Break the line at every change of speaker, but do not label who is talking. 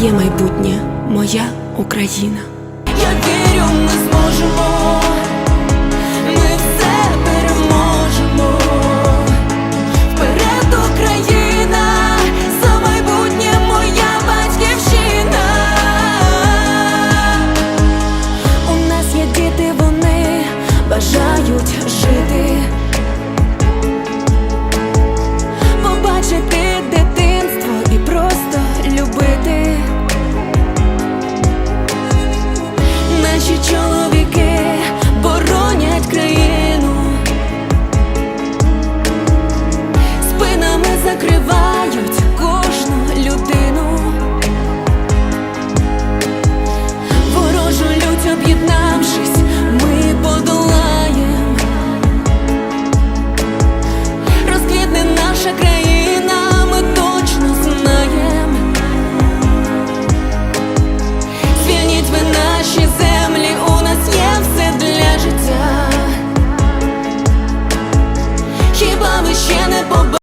є майбутнє, моя Україна. Я вірю, ми зможемо.